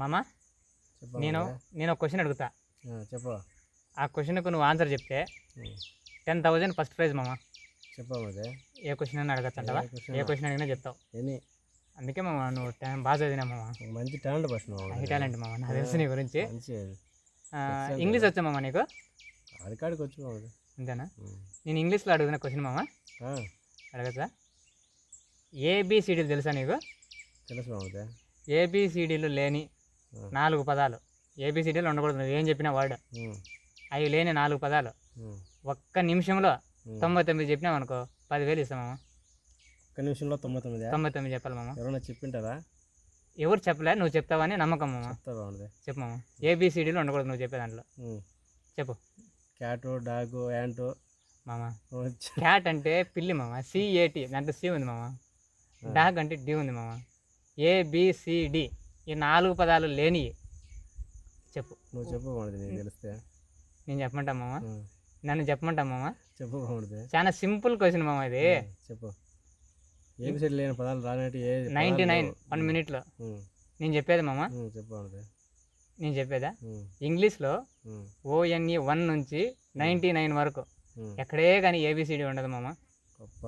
మామ నేను. నేను ఒక క్వశ్చన్ అడుగుతా చెప్పు ఆ క్వశ్చన్కు నువ్వు ఆన్సర్ చెప్తే. టెన్ థౌజండ్ ఫస్ట్ ప్రైజ్ మామ చెప్పు మామదే. ఏ క్వశ్చన్ అయినా అడగచ్చు అంటవా ఏ. క్వశ్చన్ అడిగినా చెప్తావు అందుకే మామ నువ్వు టెన్ బాగా చదివినా మామ మంచి టాలెంట్ మామ హై టాలెంట్ మామ నాకు తెలుసు నీ గురించి. ఇంగ్లీష్ వచ్చా మామ నీకు అది కాడికి వచ్చు. అంతేనా. నేను ఇంగ్లీష్లో అడుగుతున్న క్వశ్చన్ మామ అడగచ్చా ఏబిసిడీలు తెలుసా నీకు తెలుసు మామదే. ఏబిసిడీలు లేని. నాలుగు పదాలు. ఏబిసిడీలు ఉండకూడదు. నువ్వు ఏం చెప్పినా వర్డ్. అవి లేని నాలుగు పదాలు. ఒక్క నిమిషంలో. తొంభై తొమ్మిది చెప్పినావు అనుకో పదివేలు ఇస్తాం మామ. ఒక్క నిమిషంలో తొంభై తొమ్మిది? తొంభై తొమ్మిది చెప్పాలి మామ. ఎవరైనా చెప్పింటారా? ఎవరు చెప్పలే నువ్వు చెప్తావని నమ్మకం మామ. చెప్పు మామ. ఏబిసిడీలు ఉండకూడదు నువ్వు చెప్పే దాంట్లో. చెప్పు. క్యాటు డాగు యాంటు మామ. క్యాట్ అంటే పిల్లి మామ. సిఏటి దాంట్లో సి ఉంది మామ. డాగ్ అంటే డి ఉంది మామ. ఏబిసిడి ఈ నాలుగు పదాలు లేని చెప్పు. నువ్వు చెప్పు నీకు తెలిస్తే. నేను చెప్పమంటా మామ. నన్ను చెప్పమంటా మామ? చాలా సింపుల్ క్వశ్చన్ మామ ఇది. చెప్పు. సెట్ లేని పదాలు రానట్టు ఏ నైంటీ నైన్. వన్ మినిట్లో. నేను చెప్పేది మామ? ఉమ్, చెప్పు బాగుంది నేను చెప్పేదా. ఇంగ్లీష్లో. ఓఎన్ఈ వన్ నుంచి నైంటీ నైన్ వరకు. ఎక్కడే కానీ ఏబిసిడి ఉండదు మామ. గొప్ప